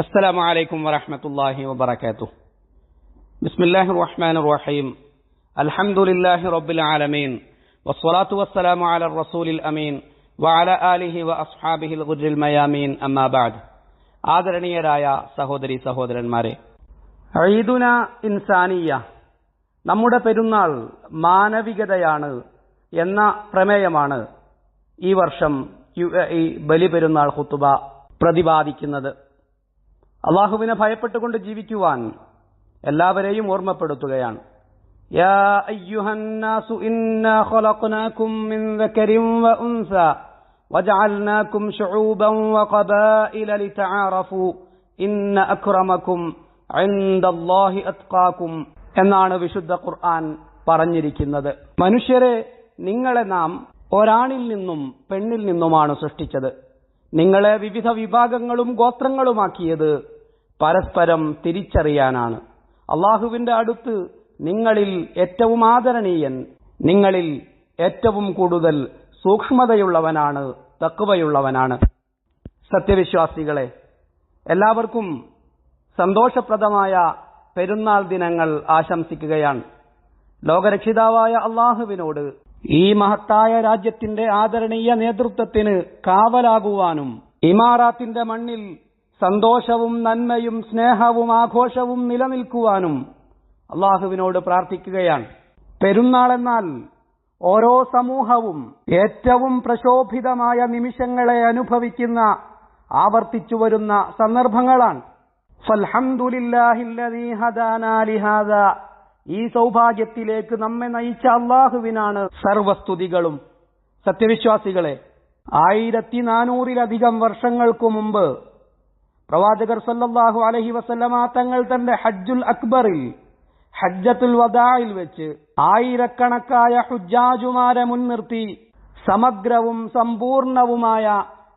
السلام عليكم ورحمة الله وبركاته بسم الله الرحمن الرحيم الحمد لله رب العالمين والصلاة والسلام على الرسول الأمين وعلى آله وأصحابه الغر الميامين أما بعد ആദരണീയരായ സഹോദരി സഹോദരന്മാരെ ഈദുന ഇൻസാനിയ നമ്മുടെ പെരുന്നാൾ മാനവികതയാണ് എന്ന പ്രമേയമാണ് ഈ വർഷം യു എ ഇ ബലിപെരുന്നാൾ ഹുത്തുബ പ്രതിപാദിക്കുന്നത് അള്ളാഹുവിനെ ഭയപ്പെട്ടുകൊണ്ട് ജീവിക്കുവാൻ എല്ലാവരെയും ഓർമ്മപ്പെടുത്തുകയാണ്. എന്നാണ് വിശുദ്ധ ഖുർആൻ പറഞ്ഞിരിക്കുന്നത്. മനുഷ്യരെ നിങ്ങളെ നാം ഒരാണിൽ നിന്നും പെണ്ണിൽ നിന്നുമാണ് സൃഷ്ടിച്ചത്. നിങ്ങളെ വിവിധ വിഭാഗങ്ങളും ഗോത്രങ്ങളുമാക്കിയത് പരസ്പരം തിരിച്ചറിയാനാണ്. അള്ളാഹുവിന്റെ അടുത്ത് നിങ്ങളിൽ ഏറ്റവും ആദരണീയൻ നിങ്ങളിൽ ഏറ്റവും കൂടുതൽ സൂക്ഷ്മതയുള്ളവനാണ് തക്കുവയുള്ളവനാണ് സത്യവിശ്വാസികളെ എല്ലാവർക്കും സന്തോഷപ്രദമായ പെരുന്നാൾ ദിനങ്ങൾ ആശംസിക്കുകയാണ്. ലോകരക്ഷിതാവായ അള്ളാഹുവിനോട് ഈ മഹത്തായ രാജ്യത്തിന്റെ ആദരണീയ നേതൃത്വത്തിന് കാവലാകുവാനും ഇമാറാത്തിന്റെ മണ്ണിൽ സന്തോഷവും നന്മയും സ്നേഹവും ആഘോഷവും നിലനിൽക്കുവാനും അള്ളാഹുവിനോട് പ്രാർത്ഥിക്കുകയാണ്. പെരുന്നാളെന്നാൽ ഓരോ സമൂഹവും ഏറ്റവും പ്രശോഭിതമായ നിമിഷങ്ങളെ അനുഭവിക്കുന്ന ആവർത്തിച്ചു വരുന്ന സന്ദർഭങ്ങളാണ്. ഫൽഹംദുലില്ലാഹില്ലദീ ഈ സൗഭാഗ്യത്തിലേക്ക് നമ്മെ നയിച്ച അള്ളാഹുവിനാണ് സർവസ്തുതികളും. സത്യവിശ്വാസികളെ ആയിരത്തി നാനൂറിലധികം വർഷങ്ങൾക്കു മുമ്പ് പ്രവാചകർ സല്ലാഹു അലഹി വസല്ലമ തങ്ങൾ തന്റെ ഹജ്ജുൽ അക്ബറിൽ ഹജ്ജത്തുൽ വദായിൽ വെച്ച് ആയിരക്കണക്കായ ഹുജാജുമാരെ മുൻനിർത്തി സമഗ്രവും സമ്പൂർണവുമായ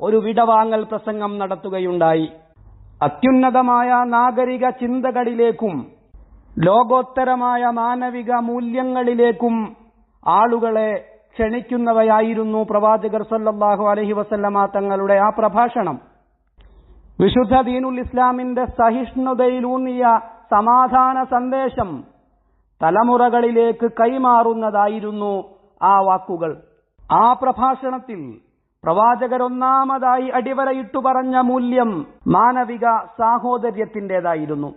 ഒരു വിടവാങ്ങൽ പ്രസംഗം നടത്തുകയുണ്ടായി. അത്യുന്നതമായ നാഗരിക ചിന്തകളിലേക്കും ലോകോത്തരമായ മാനവിക മൂല്യങ്ങളിലേക്കും ആളുകളെ ക്ഷണിക്കുന്നവയായിരുന്നു പ്രവാചകർ സല്ലാഹു അലഹി വസല്ലമ തങ്ങളുടെ ആ പ്രഭാഷണം. വിശുദ്ധ ദീനുൽ ഇസ്ലാമിന്റെ സഹിഷ്ണുതയിലൂന്നിയ സമാധാന സന്ദേശം തലമുറകളിലേക്ക് കൈമാറുന്നതായിരുന്നു ആ വാക്കുകൾ. ആ പ്രഭാഷണത്തിൽ പ്രവാചകരൊന്നാമതായി അടിവരയിട്ടു പറഞ്ഞ മൂല്യം മാനവിക സാഹോദര്യത്തിന്റേതായിരുന്നു.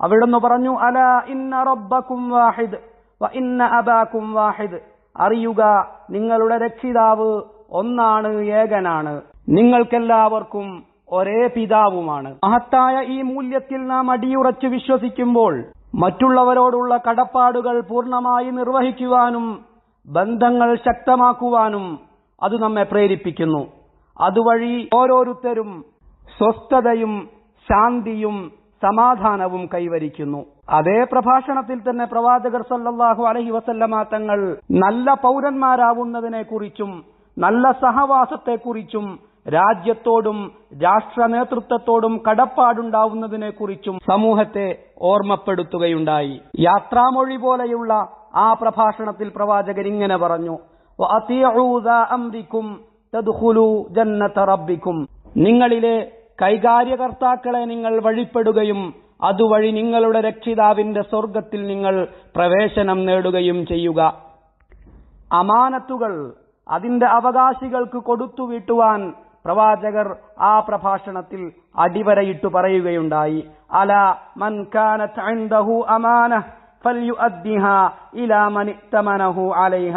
അവിടുന്ന് പറഞ്ഞു അല ഇന്ന റബ്ബക്കും വാഹിദ് വ ഇന്ന അബാക്കും വാഹിദ്. അറിയുക നിങ്ങളുടെ രക്ഷിതാവ് ഒന്നാണ് ഏകനാണ്. നിങ്ങൾക്കെല്ലാവർക്കും ഒരേ പിതാവുമാണ്. മഹത്തായ ഈ മൂല്യത്തിൽ നാം അടിയുറച്ചു വിശ്വസിക്കുമ്പോൾ മറ്റുള്ളവരോടുള്ള കടപ്പാടുകൾ പൂർണമായി നിർവഹിക്കുവാനും ബന്ധങ്ങൾ ശക്തമാക്കുവാനും അത് നമ്മെ പ്രേരിപ്പിക്കുന്നു. അതുവഴി ഓരോരുത്തരും സ്വസ്ഥതയും ശാന്തിയും സമാധാനവും കൈവരിക്കുന്നു. അതേ പ്രഭാഷണത്തിൽ തന്നെ പ്രവാചകർ സല്ലാഹു അലഹി വസല്ലമ തങ്ങൾ നല്ല പൗരന്മാരാവുന്നതിനെ കുറിച്ചും നല്ല സഹവാസത്തെക്കുറിച്ചും രാജ്യത്തോടും രാഷ്ട്ര നേതൃത്വത്തോടും കടപ്പാടുണ്ടാവുന്നതിനെ കുറിച്ചും സമൂഹത്തെ ഓർമ്മപ്പെടുത്തുകയുണ്ടായി. യാത്രാമൊഴി പോലെയുള്ള ആ പ്രഭാഷണത്തിൽ പ്രവാചകൻ ഇങ്ങനെ പറഞ്ഞു നിങ്ങളിലെ കൈകാര്യകർത്താക്കളെ നിങ്ങൾ വഴിപ്പെടുകയും അതുവഴി നിങ്ങളുടെ രക്ഷിതാവിന്റെ സ്വർഗത്തിൽ നിങ്ങൾ പ്രവേശനം നേടുകയും ചെയ്യുക. അമാനത്തുകൾ അതിന്റെ അവകാശികൾക്ക് കൊടുത്തുവിട്ടുവാൻ പ്രവാചകർ ആ പ്രഭാഷണത്തിൽ അടിവരയിട്ടു പറയുകയുണ്ടായി. അല മൻ കാനത് ഇൻദഹു അമാന ഇലാ അലൈഹ.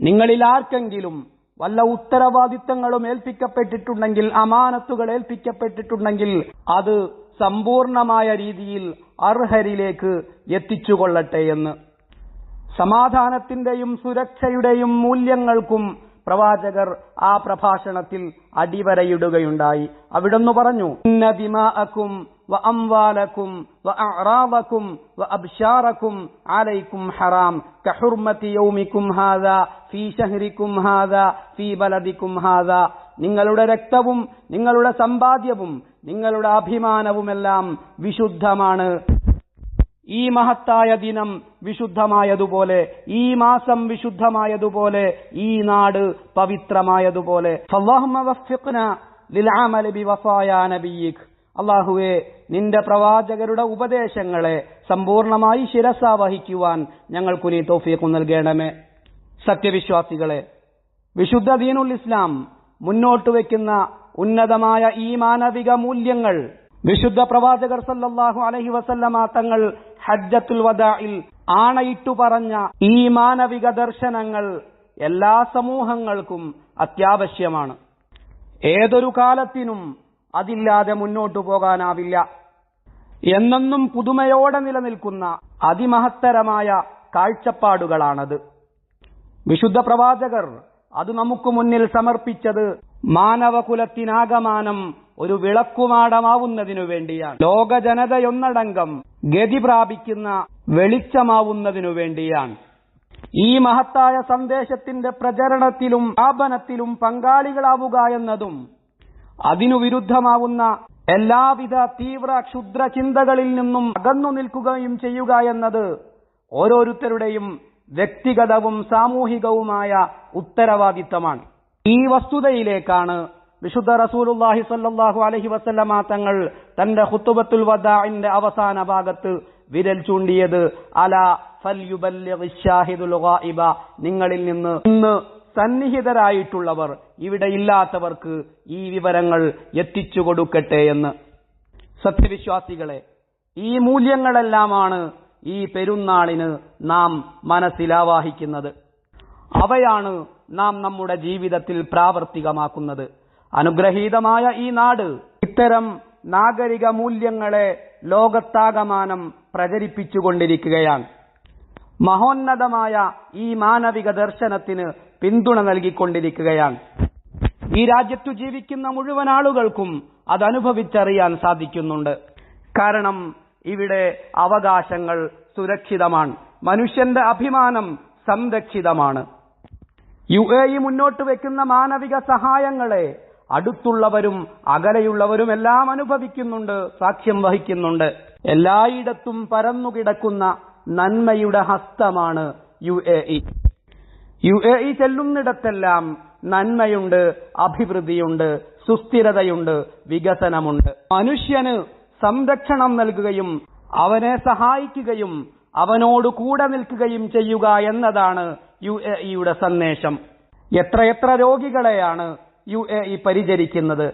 നിങ്ങളിൽ ആർക്കെങ്കിലും വല്ല ഉത്തരവാദിത്തങ്ങളും ഏൽപ്പിക്കപ്പെട്ടിട്ടുണ്ടെങ്കിൽ അമാനത്തുകൾ ഏൽപ്പിക്കപ്പെട്ടിട്ടുണ്ടെങ്കിൽ അത് സമ്പൂർണമായ രീതിയിൽ അർഹരിലേക്ക് എത്തിച്ചുകൊള്ളട്ടെ എന്ന്. സമാധാനത്തിന്റെയും സുരക്ഷയുടെയും മൂല്യങ്ങൾക്കും പ്രവാചകർ ആ പ്രഭാഷണത്തിൽ അടിവരയിടുകയുണ്ടായി. അവിടുന്ന് പറഞ്ഞു വ അറാവക്കും വ അബ്ശാറക്കും അലൈക്കും ഹറാം. കഹുർമത്തി യൗമിക്കും ഹാദ ഫീ ഷഹ്രിക്കും ഹാദ ഫീ ബലദിക്കും ഹാദ. നിങ്ങളുടെ രക്തവും നിങ്ങളുടെ സമ്പാദ്യവും നിങ്ങളുടെ അഭിമാനവുമെല്ലാം വിശുദ്ധമാണ്. ഈ മഹത്തായ ദിനം വിശുദ്ധമായതുപോലെ ഈ മാസം വിശുദ്ധമായതുപോലെ ഈ നാട് പവിത്രമായതുപോലെ. അള്ളാഹുവെ നിന്റെ പ്രവാചകരുടെ ഉപദേശങ്ങളെ സമ്പൂർണമായി ശിരസ വഹിക്കുവാൻ ഞങ്ങൾക്കു നീ തോഫിയക്കു നൽകേണമേ. സത്യവിശ്വാസികളെ വിശുദ്ധ ദീനുൽ ഇസ്ലാം മുന്നോട്ട് വയ്ക്കുന്ന ഉന്നതമായ ഈ മാനവിക മൂല്യങ്ങൾ വിശുദ്ധ പ്രവാചകർ സല്ലാഹു അലഹി വസല്ലമ തങ്ങൾ ഹജ്ജത്തുൽ വദാഇൽ ആണയിട്ടു പറഞ്ഞ ഈ മാനവിക ദർശനങ്ങൾ എല്ലാ സമൂഹങ്ങൾക്കും അത്യാവശ്യമാണ്. ഏതൊരു കാലത്തിനും അതില്ലാതെ മുന്നോട്ടു പോകാനാവില്ല. എന്നെന്നും പുതുമയോടെ നിലനിൽക്കുന്ന അതിമഹത്തരമായ കാഴ്ചപ്പാടുകളാണത്. വിശുദ്ധ പ്രവാചകർ അത് നമുക്ക് മുന്നിൽ സമർപ്പിച്ചത് മാനവകുലത്തിനാകമാനം ഒരു വിളക്കുമാടമാവുന്നതിനു വേണ്ടിയാണ്. ലോക ജനതയൊന്നടങ്കം ഗതി പ്രാപിക്കുന്ന വെളിച്ചമാവുന്നതിനു വേണ്ടിയാണ്. ഈ മഹത്തായ സന്ദേശത്തിന്റെ പ്രചരണത്തിലും സ്ഥാപനത്തിലും പങ്കാളികളാവുക എന്നതും അതിനു വിരുദ്ധമാവുന്ന എല്ലാവിധ തീവ്ര ക്ഷുദ്ര ചിന്തകളിൽ നിന്നും അകന്നു നിൽക്കുകയും ചെയ്യുക എന്നത് ഓരോരുത്തരുടെയും വ്യക്തിഗതവും സാമൂഹികവുമായ ഉത്തരവാദിത്തമാണ്. ഈ വസ്തുതയിലേക്കാണ് വിശുദ്ധ റസൂലുള്ളാഹി സല്ലാഹു അലഹി വസല്ലമ തങ്ങൾ തന്റെ ഹുത്തുബത്തുൽ വദാഇന്റെ അവസാന ഭാഗത്ത് വിരൽ ചൂണ്ടിയത് അല ഗായിബ നിങ്ങളിൽ നിന്ന് ഇന്ന് സന്നിഹിതരായിട്ടുള്ളവർ ഇവിടെ ഇല്ലാത്തവർക്ക് ഈ വിവരങ്ങൾ എത്തിച്ചു കൊടുക്കട്ടെ എന്ന്. സത്യവിശ്വാസികളെ ഈ മൂല്യങ്ങളെല്ലാമാണ് ഈ പെരുന്നാളിന് നാം മനസ്സിലാവാഹിക്കുന്നത്. അവയാണ് നാം നമ്മുടെ ജീവിതത്തിൽ പ്രാവർത്തികമാക്കുന്നത്. അനുഗ്രഹീതമായ ഈ നാട് ഇത്തരം നാഗരിക മൂല്യങ്ങളെ ലോകത്താകമാനം പ്രചരിപ്പിച്ചുകൊണ്ടിരിക്കുകയാണ്. മഹോന്നതമായ ഈ മാനവിക ദർശനത്തിന് പിന്തുണ നൽകിക്കൊണ്ടിരിക്കുകയാണ്. ഈ രാജ്യത്തു ജീവിക്കുന്ന മുഴുവൻ ആളുകൾക്കും അതനുഭവിച്ചറിയാൻ സാധിക്കുന്നുണ്ട്. കാരണം ഇവിടെ അവകാശങ്ങൾ സുരക്ഷിതമാണ്. മനുഷ്യന്റെ അഭിമാനം സംരക്ഷിതമാണ്. യു എ മുന്നോട്ട് വെക്കുന്ന മാനവിക സഹായങ്ങളെ അടുത്തുള്ളവരും അകലെയുള്ളവരും എല്ലാം അനുഭവിക്കുന്നുണ്ട് സാക്ഷ്യം വഹിക്കുന്നുണ്ട്. എല്ലായിടത്തും പരന്നുകിടക്കുന്ന നന്മയുടെ ഹസ്തമാണ് U A E. U A E ചെല്ലുന്നിടത്തെല്ലാം നന്മയുണ്ട് അഭിവൃദ്ധിയുണ്ട് സുസ്ഥിരതയുണ്ട് വികസനമുണ്ട്. മനുഷ്യന് സംരക്ഷണം നൽകുകയും അവനെ സഹായിക്കുകയും അവനോട് കൂടെ നിൽക്കുകയും ചെയ്യുക എന്നതാണ് യു എ ഇയുടെ സന്ദേശം. എത്രയെത്ര രോഗികളെയാണ് യു എ ഇ പരിചരിക്കുന്നത്.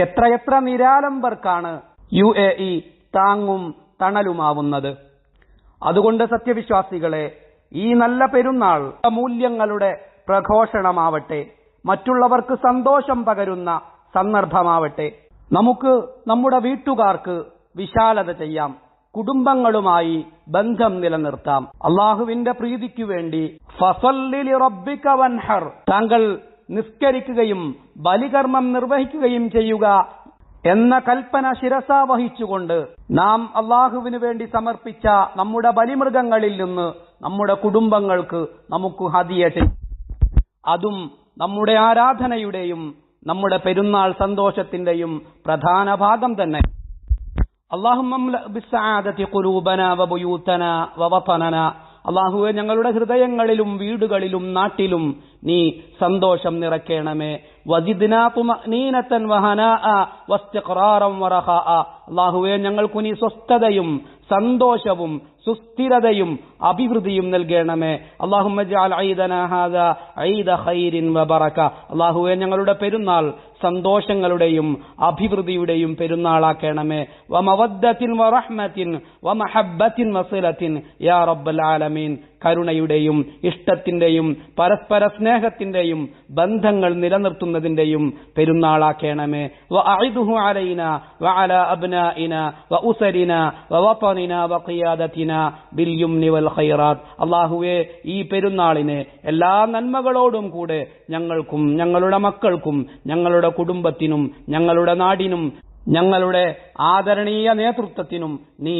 എത്രയെത്ര നിരാലംബർക്കാണ് യു എ ഇ താങ്ങും തണലുമാവുന്നത്. അതുകൊണ്ട് സത്യവിശ്വാസികളെ ഈ നല്ല പെരുന്നാൾ മൂല്യങ്ങളുടെ പ്രഘോഷണമാവട്ടെ മറ്റുള്ളവർക്ക് സന്തോഷം പകരുന്ന സന്ദർഭമാവട്ടെ നമുക്ക് നമ്മുടെ വീട്ടുകാർക്ക് വിശാലത ചെയ്യാം കുടുംബങ്ങളുമായി ബന്ധം നിലനിർത്താം. അള്ളാഹുവിന്റെ പ്രീതിക്കു വേണ്ടി ഫസല്ലി റബ്ബിക വൻഹർ. താങ്കൾ നിസ്കരിക്കുകയും ബലികർമ്മം നിർവഹിക്കുകയും ചെയ്യുക എന്ന കൽപ്പന ശിരസ വഹിച്ചുകൊണ്ട് നാം അള്ളാഹുവിനു വേണ്ടി സമർപ്പിച്ച നമ്മുടെ ബലിമൃഗങ്ങളിൽ നിന്ന് നമ്മുടെ കുടുംബങ്ങൾക്ക് നമുക്ക് ഹതിയട്ടെ അതും നമ്മുടെ ആരാധനയുടെയും നമ്മുടെ പെരുന്നാൾ സന്തോഷത്തിന്റെയും പ്രധാന ഭാഗം തന്നെ. അള്ളാഹു അള്ളാഹുവെ ഞങ്ങളുടെ ഹൃദയങ്ങളിലും വീടുകളിലും നാട്ടിലും നീ സന്തോഷം നിറക്കേണമേ അള്ളാഹുവെ ഞങ്ങൾക്കു നീ സ്വസ്ഥതയും സന്തോഷവും സുസ്ഥിരതയും അഭിവൃദ്ധിയും നൽകേണമേ. അള്ളാഹുമ്മ അള്ളാഹുവെ ഞങ്ങളുടെ പെരുന്നാൾ സന്തോഷങ്ങളുടെയും അഭിവൃദ്ധിയുടെയും പെരുന്നാളാക്കണമേ. വമവദ്ദത്തിൻ വറഹ്മത്തിൻ വമഹബ്ബത്തിൻ വസിലത്തിൻ യാ റബ്ബൽ ആലമീൻ. കരുണയുടെയും ഇഷ്ടത്തിന്റെയും പരസ്പര സ്നേഹത്തിന്റെയും ബന്ധങ്ങൾ നിലനിർത്തുന്നതിന്റെയും പെരുന്നാളാക്കേണമേ. അള്ളാഹുവേ ഈ പെരുന്നാളിനെ എല്ലാ നന്മകളോടും കൂടെ ഞങ്ങൾക്കും ഞങ്ങളുടെ മക്കൾക്കും ഞങ്ങളുടെ കുടുംബത്തിനും ഞങ്ങളുടെ നാടിനും ഞങ്ങളുടെ ആദരണീയ നേതൃത്വത്തിനും നീ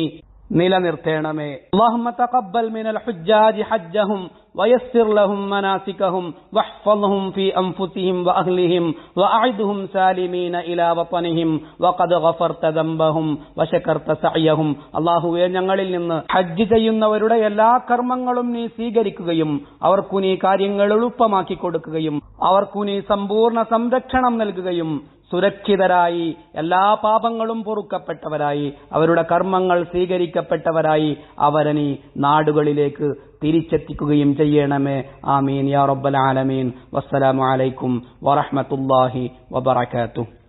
നിലനിർത്തേണമേ اللهم تقبل من الحجاج حجهم ويسر لهم مناسكهم واحفظهم في أنفسهم وأهلهم وأعدهم سالمين إلى وطنهم وقد غفرت ذنبهم وشكرت سعيهم الله ഞങ്ങളിൽ നിന്ന് ഹജ്ജ് ചെയ്യുന്നവരുടെ എല്ലാ കർമ്മങ്ങളും നീ സ്വീകരിക്കുകയും അവർക്കു നീ കാര്യങ്ങൾ എളുപ്പമാക്കി കൊടുക്കുകയും അവർക്കു നീ സമ്പൂർണ്ണ സംരക്ഷണം നൽകുകയും സുരക്ഷിതരായി എല്ലാ പാപങ്ങളും പൊറുക്കപ്പെട്ടവരായി അവരുടെ കർമ്മങ്ങൾ സ്വീകരിക്കപ്പെട്ടവരായി അവരനി നാടുകളിലേക്ക് തിരിച്ചെത്തിക്കുകയും ചെയ്യണമേ. ആമീൻ. യാ റബ്ബൽ ആലമീൻ. വസ്സലാമു അലൈക്കും വറഹ്മത്തുള്ളാഹി വബറകാതുഹു.